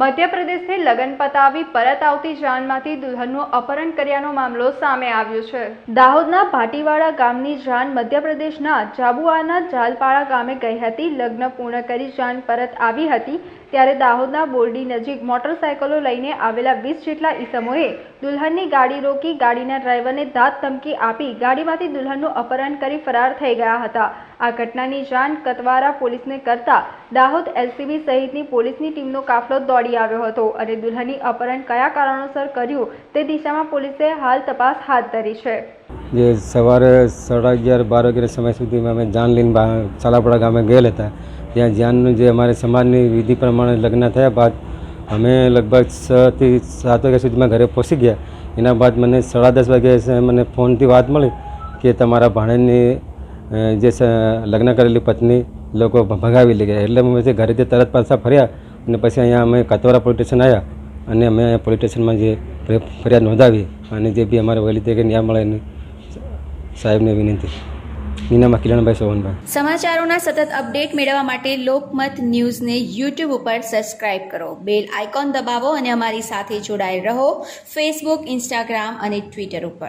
મધ્યપ્રદેશથી લગ્ન પતાવી પરત આવતી જાનમાંથી દુલ્હનનું અપહરણ કર્યાનો મામલો સામે આવ્યો છે. દાહોદના ભાટીવાડા ગામની જાન મધ્યપ્રદેશના જાબુઆના જાલપાડા ગામે ગઈ હતી. લગ્ન પૂર્ણ કરી જાન પરત આવી હતી ત્યારે દાહોદના બોરડી નજીક મોટરસાયકલો લઈને આવેલા વીસ જેટલા ઈસમોએ દુલ્હનની ગાડી રોકી ગાડીના ડ્રાઈવરને દાંત ધમકી આપી ગાડીમાંથી દુલ્હનનું અપહરણ કરી ફરાર થઈ ગયા હતા. આ ઘટનાની જાણ કતવારા પોલીસને કરતા દાહોદ એલસીબી સહિતની પોલીસની ટીમનો કાફલો દોડી આવ્યો હતો અને દુલ્હનની અપહરણ કયા કારણોસર કર્યું તે દિશામાં પોલીસે હાલ તપાસ હાથ ધરી છે. જે સવારે સાડા અગિયાર, બાર વાગ્યાના સમય સુધીમાં અમે જાન લઈને સાલાપડા ગામે ગયેલા હતા. ત્યાં જાનનું જે અમારે સમાજની વિધિ પ્રમાણે લગ્ન થયા બાદ અમે લગભગ છ થી સાત વાગ્યા સુધીમાં ઘરે પહોંચી ગયા. એના બાદ મને સાડા દસ વાગ્યા સ- મને ફોનથી વાત મળી કે તમારા ભાણેજની જે લગ્ન કરેલી પત્ની લોકો ભગાવી લઈ ગયા. એટલે અમે ઘરેથી તરત પાછા ફર્યા અને પછી અહીંયા અમે કતવારા પોલીસ સ્ટેશન આવ્યા અને અમે અહીંયા પોલીસ સ્ટેશનમાં જે ફરિ- ફરિયાદ નોંધાવી અને જે બી અમારે વહેલી તરીકે ન્યાય મળે એની સાહેબને વિનંતી. નીનામાં કિરણભાઈ સોહનભાઈ. સમાચારોના સતત અપડેટ મેળવવા માટે લોકમત ન્યૂઝને યુટ્યુબ ઉપર સબસ્ક્રાઇબ કરો. બેલ આઇકોન દબાવો અને અમારી સાથે જોડાયેલ રહો. ફેસબુક ઇન્સ્ટાગ્રામ અને ટ્વિટર ઉપર.